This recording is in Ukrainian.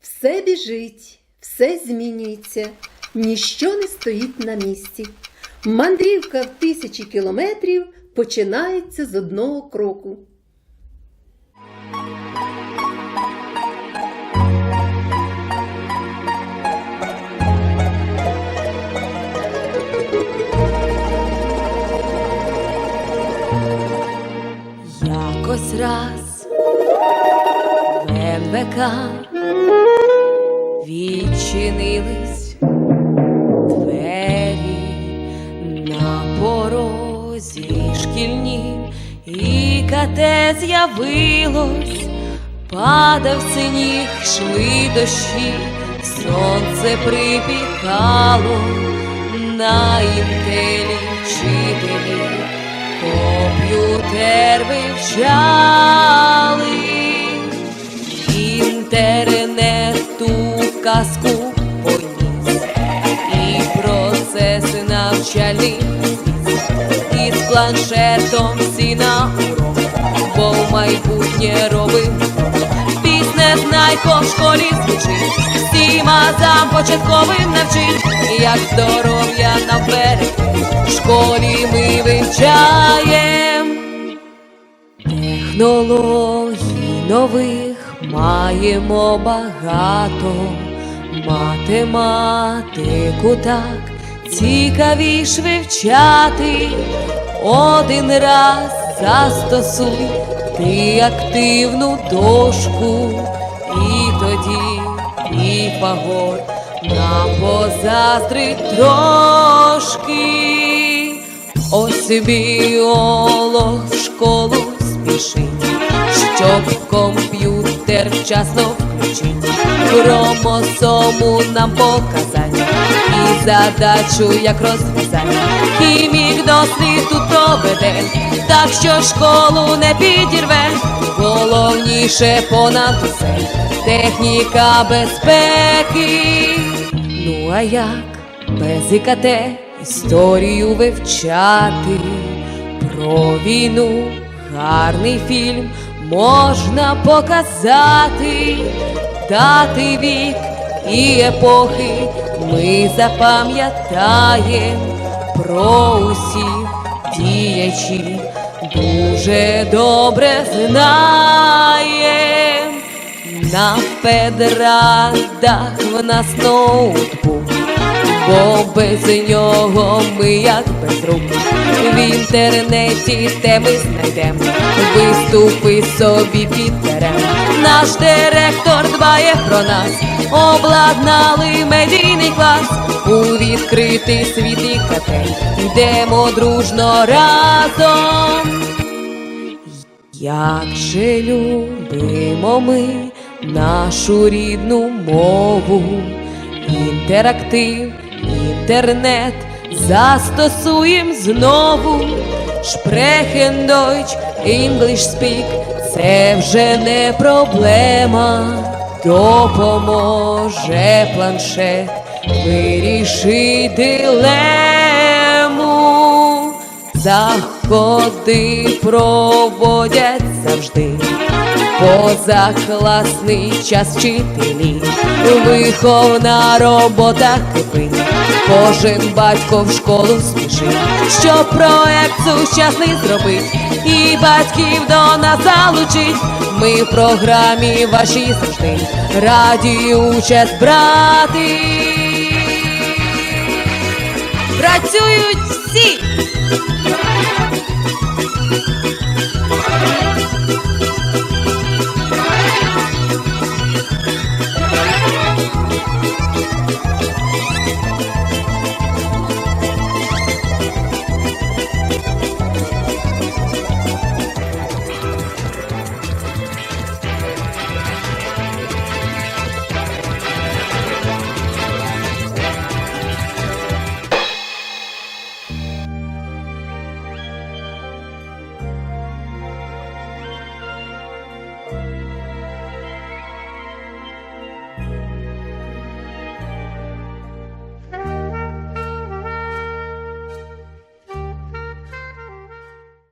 Все біжить, все змінюється, ніщо не стоїть на місці. Мандрівка в тисячі кілометрів починається з одного кроку. Якось раз в НВК відчинились двері на порозі шкільні, і кате з'явилось, падав синіг, йшли дощі, сонце припікало на інтелі вчителі. Комп'ютер вивчали, казку поніс, і процеси навчальні із планшетом всі на урок, бо в майбутнє робив Пісне знайко в школі звучить, всім азам початковим навчить, як здоров'я наперед, в школі ми вивчаєм. Технологій нових маємо багато, математику так цікавіш вивчати. Один раз застосуй ти активну дошку, і тоді Піфагор нам позаздрить трошки. Ось біолог в школу спішить, щоб комп'ютер вчасно включить, хромосому нам показать і задачу як розв'язать. Хімік дослід тут проведе, так що школу не підірве. Головніше понад усе техніка безпеки. Ну а як без ІКТ історію вивчати? Про війну гарний фільм можна показати, дати вік і епохи. Ми запам'ятаєм про усіх діячів дуже добре знаєм. На педрадах в нас ноутбук, бо без нього ми як без рук. В інтернеті теми знайдем, виступи собі підберем. Наш директор дбає про нас, обладнали медійний клас. У відкритий світ і йдемо дружно разом. Як же любимо ми нашу рідну мову, інтерактив, інтернет застосуєм знову. Sprechen Deutsch, English speak – це вже не проблема, допоможе планшет вирішить дилему. Заходи проводять завжди, позакласний час вчителі, виховна робота кипить, кожен батько в школу спішить, щоб проект сучасний зробить, і батьків до нас залучить. Ми в програмі вашій завжди раді участь брати. Працюють всі.